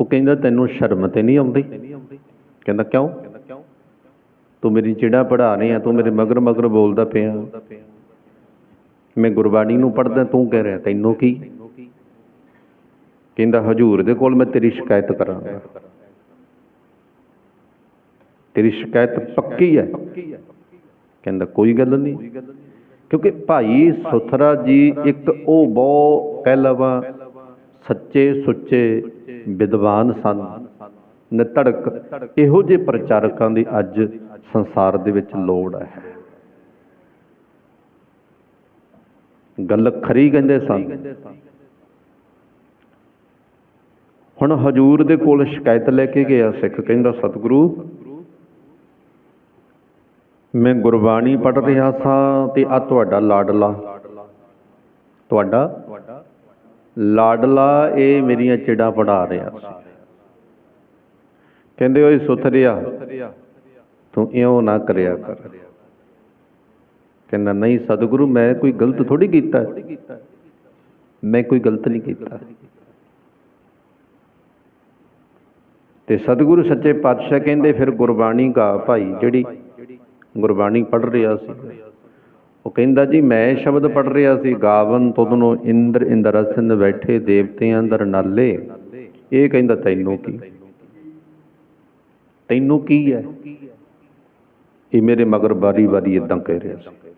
ਉਹ ਕਹਿੰਦਾ, ਤੈਨੂੰ ਸ਼ਰਮ ਤੇ ਨਹੀਂ ਆਉਂਦੀ? ਕਹਿੰਦਾ, ਕਿਉਂ? ਤੂੰ ਮੇਰੀ ਚਿੜਾ ਪੜਾ ਰਿਹਾ ਤੂੰ ਮੇਰੇ ਮਗਰ ਮਗਰ ਬੋਲਦਾ ਪਿਆ ਮੈਂ ਗੁਰਬਾਣੀ ਨੂੰ ਪੜਦਾ ਤੂੰ ਕਹਿ ਰਿਹਾ, ਤੈਨੂੰ ਕੀ? ਕਹਿੰਦਾ, ਹਜੂਰ ਦੇ ਕੋਲ ਮੈਂ ਤੇਰੀ ਸ਼ਿਕਾਇਤ ਕਰਾਂਗਾ। ਤੇਰੀ ਸ਼ਿਕਾਇਤ ਪੱਕੀ ਹੈ? ਕਹਿੰਦਾ, ਕੋਈ ਗੱਲ ਨਹੀਂ। ਕਿਉਂਕਿ ਭਾਈ ਸੁਥਰਾ ਜੀ ਇੱਕ ਉਹ ਬਹੁਤ ਕਹਿ ਲਵਾਂ ਸੱਚੇ ਸੁੱਚੇ ਵਿਦਵਾਨ ਸਨ। ਨਿਤੜਕ ਇਹੋ ਜਿਹੇ ਪ੍ਰਚਾਰਕਾਂ ਦੀ ਅੱਜ ਸੰਸਾਰ ਦੇ ਵਿੱਚ ਲੋੜ ਹੈ। ਗੱਲ ਖਰੀ ਕਹਿੰਦੇ ਸਨ। ਹੁਣ ਹਜੂਰ ਦੇ ਕੋਲ ਸ਼ਿਕਾਇਤ ਲੈ ਕੇ ਗਿਆ ਸਿੱਖ ਕਹਿੰਦਾ, ਸਤਿਗੁਰੂ, ਮੈਂ ਗੁਰਬਾਣੀ ਪੜ੍ਹ ਰਿਹਾ ਸਾਂ ਤੇ ਆ ਤੁਹਾਡਾ ਲਾਡਲਾ, ਤੁਹਾਡਾ ਲਾਡਲਾ ਇਹ ਮੇਰੀਆਂ ਚਿੜਾ ਪੜਾ ਰਿਹਾ ਸੀ। ਕਹਿੰਦੇ, ਓਏ ਸੁਥਰਿਆ, ਤੂੰ ਇਉਂ ਨਾ ਕਰਿਆ ਕਰ। ਕਹਿੰਦਾ, ਨਹੀਂ ਸਤਿਗੁਰੂ, ਮੈਂ ਕੋਈ ਗਲਤ ਥੋੜੀ ਕੀਤਾ। ਮੈਂ ਕੋਈ ਗਲਤ ਨਹੀਂ ਕੀਤਾ। ਤੇ ਸਤਿਗੁਰੂ ਸੱਚੇ ਪਾਤਸ਼ਾਹ ਕਹਿੰਦੇ, ਫਿਰ ਗੁਰਬਾਣੀ ਗਾ ਭਾਈ, ਜਿਹੜੀ ਗੁਰਬਾਣੀ ਪੜ੍ਹ ਰਿਹਾ ਸੀ। ਉਹ ਕਹਿੰਦਾ ਜੀ, ਮੈਂ ਸ਼ਬਦ ਪੜ੍ਹ ਰਿਹਾ ਸੀ, ਗਾਵਨ ਤੁਧਨੋ ਇੰਦਰ ਇੰਦਰਸਨ ਬੈਠੇ ਦੇਵਤਿਆਂ ਅੰਦਰ ਨਾਲੇ। ਇਹ ਕਹਿੰਦਾ, ਤੈਨੂੰ ਕੀ? ਤੈਨੂੰ ਕੀ ਹੈ? ਇਹ ਮੇਰੇ ਮਗਰ ਬਾਰੀ ਬਾਰੀ ਇਦਾਂ ਕਹਿ ਰਿਹਾ ਸੀ।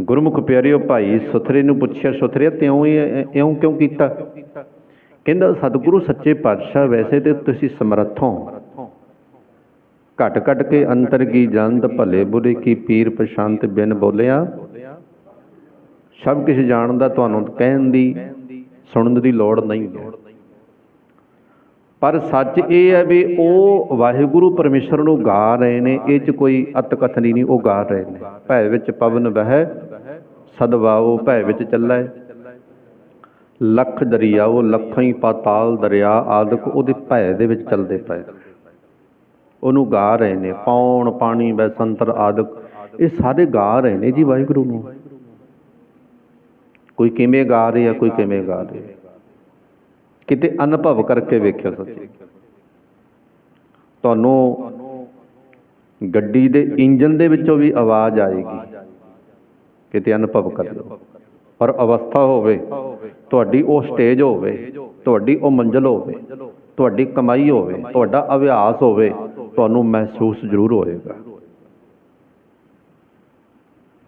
ਗੁਰਮੁਖ ਪਿਆਰਿਓ ਭਾਈ, ਸੁਥਰੇ ਨੂੰ ਪੁੱਛਿਆ ਸੁਥਰੇ ਤਿਉਂ ਇਉਂ ਕਿਉਂ ਕੀਤਾ? ਕਹਿੰਦਾ, ਸਤਿਗੁਰੂ ਸੱਚੇ ਪਾਤਸ਼ਾਹ, ਵੈਸੇ ਤੇ ਤੁਸੀਂ ਸਮਰੱਥ ਹੋ। ਘਟ ਘਟ ਕੇ ਅੰਤਰ ਕੀ ਜੰਤ ਭਲੇ ਬੁਰੇ ਕੀ ਪੀਰ ਪਛਾਨਤ ਬਿਨ ਬੋਲਿਆ? ਸਭ ਕੁਝ ਜਾਣਦਾ ਤੁਹਾਨੂੰ ਕਹਿਣ ਦੀ, ਸੁਣਨ ਦੀ ਲੋੜ ਨਹੀਂ ਹੈ। ਪਰ ਸੱਚ ਇਹ ਹੈ ਵੀ ਉਹ ਵਾਹਿਗੁਰੂ ਪਰਮੇਸ਼ਰ ਨੂੰ ਗਾ ਰਹੇ ਨੇ, ਇਹ ਚ ਕੋਈ ਅਤਕਥਨੀ ਨਹੀਂ, ਉਹ ਗਾ ਰਹੇ ਨੇ। ਭੈ ਵਿੱਚ ਪਵਨ ਵਹਿ, ਸਦਵਾਓ ਭੈ ਵਿੱਚ ਚੱਲੈ। ਲੱਖ ਦਰਿਆਓ, ਲੱਖਾਂ ਹੀ ਪਾਤਾਲ ਦਰਿਆ ਆਦਿਕ ਉਹਦੇ ਭੈ ਦੇ ਵਿੱਚ ਚੱਲਦੇ ਪਏ। ਉਹਨੂੰ ਗਾ ਰਹੇ ਨੇ, ਪੌਣ, ਪਾਣੀ, ਬੈਸੰਤਰ, ਆਦਿਕ। ਇਹ ਸਾਰੇ ਗਾ ਰਹੇ ਨੇ ਜੀ ਵਾਹਿਗੁਰੂ ਨੂੰ। ਕੋਈ ਕਿਵੇਂ ਗਾ ਰਿਹਾ ਕੋਈ ਕਿਵੇਂ ਗਾ ਰਿਹਾ ਕਿਤੇ ਅਨੁਭਵ ਕਰਕੇ ਵੇਖਿਓ ਸੱਚੀ। ਤੁਹਾਨੂੰ ਗੱਡੀ ਦੇ ਇੰਜਨ ਦੇ ਵਿੱਚੋਂ ਵੀ ਆਵਾਜ਼ ਆਏਗੀ। ਕਿਤੇ ਅਨੁਭਵ ਕਰ ਲਓ। ਪਰ ਅਵਸਥਾ ਹੋਵੇ, ਤੁਹਾਡੀ ਉਹ ਸਟੇਜ ਹੋਵੇ, ਤੁਹਾਡੀ ਉਹ ਮੰਜ਼ਲ ਹੋਵੇ, ਤੁਹਾਡੀ ਕਮਾਈ ਹੋਵੇ, ਤੁਹਾਡਾ ਅਭਿਆਸ ਹੋਵੇ ਤੁਹਾਨੂੰ ਮਹਿਸੂਸ ਜ਼ਰੂਰ ਹੋਏਗਾ।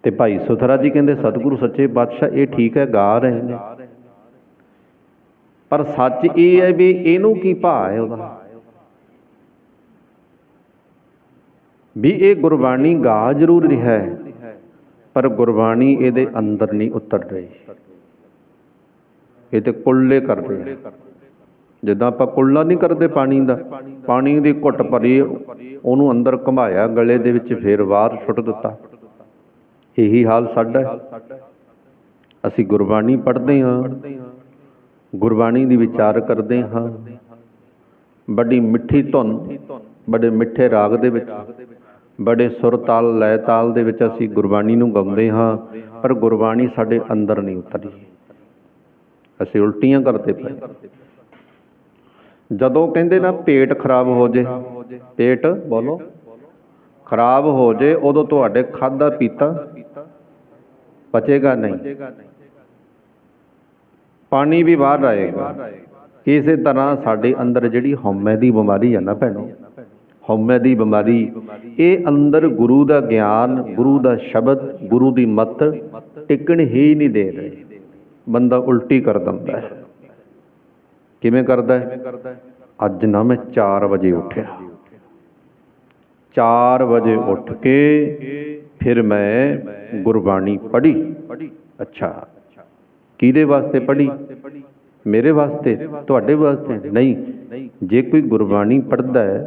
ਤੇ ਭਾਈ ਸੁਥਰਾ ਜੀ ਕਹਿੰਦੇ, ਸਤਿਗੁਰੂ, ਸੱਚੇ ਪਾਤਸ਼ਾਹ, ਇਹ ਠੀਕ ਹੈ, ਗਾ ਰਹੇ ਨੇ। ਪਰ ਸੱਚ ਇਹ ਹੈ ਵੀ ਇਹਨੂੰ ਕੀ ਭਾਅ ਹੈ ਉਹਦਾ? ਵੀ ਇਹ ਗੁਰਬਾਣੀ ਗਾ ਜ਼ਰੂਰ ਰਿਹਾ ਹੈ, ਪਰ ਗੁਰਬਾਣੀ ਇਹਦੇ ਅੰਦਰ ਨਹੀਂ ਉਤਰ ਰਹੀ। ਇਹ ਤੇ ਕੁੱਲੇ ਕਰ ਰਿਹਾ ਜਿੱਦਾਂ ਆਪਾਂ ਕੁੱਲਾ ਨਹੀਂ ਕਰਦੇ ਪਾਣੀ ਦਾ, ਪਾਣੀ ਦੀ ਘੁੱਟ ਭਰੀ ਉਹਨੂੰ ਅੰਦਰ ਘੁਮਾਇਆ, ਗਲੇ ਦੇ ਵਿੱਚ ਫੇਰ ਬਾਹਰ ਸੁੱਟ ਦਿੱਤਾ। ਇਹੀ ਹਾਲ ਸਾਡਾ ਅਸੀਂ ਗੁਰਬਾਣੀ ਪੜ੍ਹਦੇ ਹਾਂ, ਗੁਰਬਾਣੀ ਦੀ ਵਿਚਾਰ ਕਰਦੇ ਹਾਂ। ਬੜੀ ਮਿੱਠੀ ਧੁਨ, ਬੜੇ ਮਿੱਠੇ ਰਾਗ ਦੇ ਵਿੱਚ, ਬੜੇ ਸੁਰ ਤਾਲ, ਲੈ ਤਾਲ ਦੇ ਵਿੱਚ ਅਸੀਂ ਗੁਰਬਾਣੀ ਨੂੰ ਗਾਉਂਦੇ ਹਾਂ, ਪਰ ਗੁਰਬਾਣੀ ਸਾਡੇ ਅੰਦਰ ਨਹੀਂ ਉਤਰੀ। ਅਸੀਂ ਉਲਟੀਆਂ ਕਰਦੇ ਪਏ। ਜਦੋਂ ਕਹਿੰਦੇ ਨਾ ਪੇਟ ਖਰਾਬ ਹੋ ਜੇ, ਪੇਟ ਬੋਲੋ, ਖਰਾਬ ਹੋ ਜੇ, ਉਦੋਂ ਤੁਹਾਡੇ ਖਾਦਾ ਪੀਤਾ ਪਚੇਗਾ ਨਹੀਂ। ਪਾਣੀ ਵੀ ਬਾਹਰ ਆਏਗਾ। ਇਸੇ ਤਰ੍ਹਾਂ ਸਾਡੇ ਅੰਦਰ ਜਿਹੜੀ ਹਉਮੈ ਦੀ ਬਿਮਾਰੀ ਹੈ ਨਾ ਭੈਣੋ, ਹਉਮੈ ਦੀ ਬਿਮਾਰੀ, ਇਹ ਅੰਦਰ ਗੁਰੂ ਦਾ ਗਿਆਨ, ਗੁਰੂ ਦਾ ਸ਼ਬਦ, ਗੁਰੂ ਦੀ ਮੱਤ ਟਿਕਣ ਹੀ ਨਹੀਂ ਦੇ ਰਹੇ। ਬੰਦਾ ਉਲਟੀ ਕਰ ਦਿੰਦਾ ਹੈ। ਕਿਵੇਂ ਕਰਦਾ ਹੈ? ਅੱਜ ਨਾ ਮੈਂ 4 ਵਜੇ ਉੱਠਿਆ। 4 ਵਜੇ ਉੱਠ ਕੇ ਫਿਰ ਮੈਂ ਗੁਰਬਾਣੀ ਪੜ੍ਹੀ। ਅੱਛਾ, ਕਿਹਦੇ ਵਾਸਤੇ ਪੜ੍ਹੀ? ਮੇਰੇ ਵਾਸਤੇ? ਤੁਹਾਡੇ ਵਾਸਤੇ? ਨਹੀਂ। ਜੇ ਕੋਈ ਗੁਰਬਾਣੀ ਪੜ੍ਹਦਾ ਹੈ,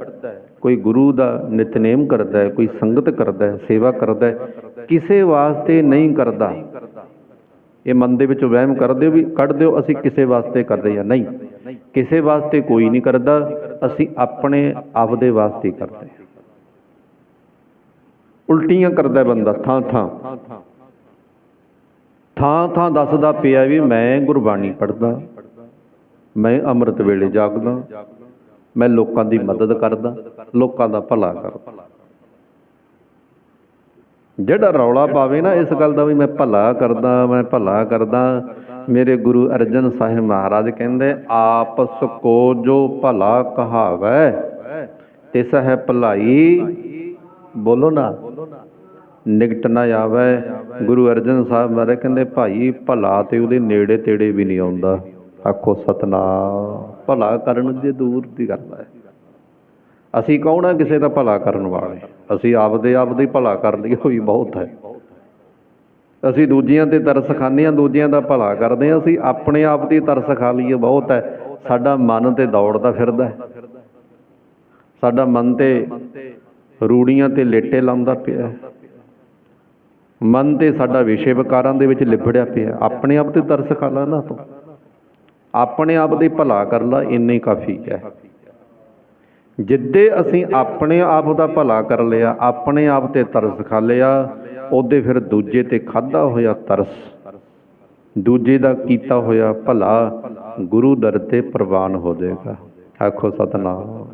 ਕੋਈ ਗੁਰੂ ਦਾ ਨਿਤਨੇਮ ਕਰਦਾ ਹੈ, ਕੋਈ ਸੰਗਤ ਕਰਦਾ ਹੈ, ਸੇਵਾ ਕਰਦਾ ਹੈ, ਕਿਸੇ ਵਾਸਤੇ ਨਹੀਂ ਕਰਦਾ। ਇਹ ਮਨ ਦੇ ਵਿੱਚ ਵਹਿਮ ਕਰ ਦਿਓ ਵੀ ਕੱਢ ਦਿਓ, ਅਸੀਂ ਕਿਸੇ ਵਾਸਤੇ ਕਰਦੇ ਹਾਂ। ਨਹੀਂ। ਕਿਸੇ ਵਾਸਤੇ ਕੋਈ ਨਹੀਂ ਕਰਦਾ, ਅਸੀਂ ਆਪਣੇ ਆਪ ਦੇ ਵਾਸਤੇ ਕਰਦੇ ਉਲਟੀਆਂ ਕਰਦਾ ਬੰਦਾ, ਥਾਂ ਥਾਂ। ਥਾਂ ਥਾਂ ਦੱਸਦਾ ਪਿਆ ਵੀ ਮੈਂ ਗੁਰਬਾਣੀ ਪੜ੍ਹਦਾ, ਮੈਂ ਅੰਮ੍ਰਿਤ ਵੇਲੇ ਜਾਗਦਾ, ਮੈਂ ਲੋਕਾਂ ਦੀ ਮਦਦ ਕਰਦਾ, ਲੋਕਾਂ ਦਾ ਭਲਾ ਕਰਦਾ। ਜਿਹੜਾ ਰੌਲਾ ਪਾਵੇ ਨਾ, ਇਸ ਗੱਲ ਦਾ ਵੀ ਮੈਂ ਭਲਾ ਕਰਦਾ, ਮੈਂ ਭਲਾ ਕਰਦਾ। ਮੇਰੇ ਗੁਰੂ ਅਰਜਨ ਸਾਹਿਬ ਮਹਾਰਾਜ ਕਹਿੰਦੇ ਆਪਸ ਕੋ ਜੋ ਭਲਾ ਕਹਾਵੈ, ਤਿਸ ਹੈ ਭਲਾਈ। ਬੋਲੋ ਨਾ। ਨਿਕਟ ਨਾ ਆਵੇ। ਗੁਰੂ ਅਰਜਨ ਸਾਹਿਬ ਮਹਾਰਾਜ ਕਹਿੰਦੇ, ਭਾਈ, ਭਲਾ ਤੇ ਉਹਦੇ ਨੇੜੇ ਤੇੜੇ ਵੀ ਨਹੀਂ ਆਉਂਦਾ। ਆਖੋ, ਸਤਨਾਮ। ਭਲਾ ਕਰਨ ਦੀ ਦੂਰ ਦੀ ਗੱਲ ਹੈ। ਅਸੀਂ ਕੌਣ ਆ? ਕਿਸੇ ਦਾ ਭਲਾ ਕਰਨ ਵਾਲੇ। ਅਸੀਂ ਆਪਦੇ ਆਪ ਦੀ ਭਲਾ ਕਰ ਲਈਏ ਹੋਈ ਬਹੁਤ ਹੈ। ਅਸੀਂ ਦੂਜਿਆਂ ਤੇ ਤਰਸ ਖਾਂਦੇ ਹਾਂ, ਦੂਜਿਆਂ ਦਾ ਭਲਾ ਕਰਦੇ ਹਾਂ। ਅਸੀਂ ਆਪਣੇ ਆਪ ਦੀ ਤਰਸ ਖਾ ਲਈਏ, ਬਹੁਤ ਹੈ। ਸਾਡਾ ਮਨ ਤੇ ਦੌੜਦਾ ਫਿਰਦਾ ਹੈ। ਸਾਡਾ ਮਨ ਤੇ ਰੂੜੀਆਂ ਤੇ ਲੇਟੇ ਲਾਉਂਦਾ ਪਿਆ ਮਨ ਤੇ ਸਾਡਾ ਵਿਸ਼ੇ ਵਿਕਾਰਾਂ ਦੇ ਵਿੱਚ ਲਿਬੜਿਆ ਪਿਆ ਆਪਣੇ ਆਪ ਤੇ ਤਰਸ ਖਾ ਲਾ ਨਾ ਤੂੰ। ਆਪਣੇ ਆਪ ਦੇ ਭਲਾ ਕਰ ਲਾ, ਇੰਨਾ ਕਾਫੀ ਹੈ। ਜਿੱਦੇ ਅਸੀਂ ਆਪਣੇ ਆਪ ਦਾ ਭਲਾ ਕਰ ਲਿਆ, ਆਪਣੇ ਆਪ ਤੇ ਤਰਸ ਖਾ ਲਿਆ, ਉਹਦੇ ਫਿਰ ਦੂਜੇ ਤੇ ਖਾਦਾ ਹੋਇਆ ਤਰਸ। ਦੂਜੇ ਦਾ ਕੀਤਾ ਹੋਇਆ ਭਲਾ ਗੁਰੂ ਦਰ ਤੇ ਪ੍ਰਵਾਨ ਹੋ ਜਾਏਗਾ। ਆਖੋ ਸਤਨਾਮ।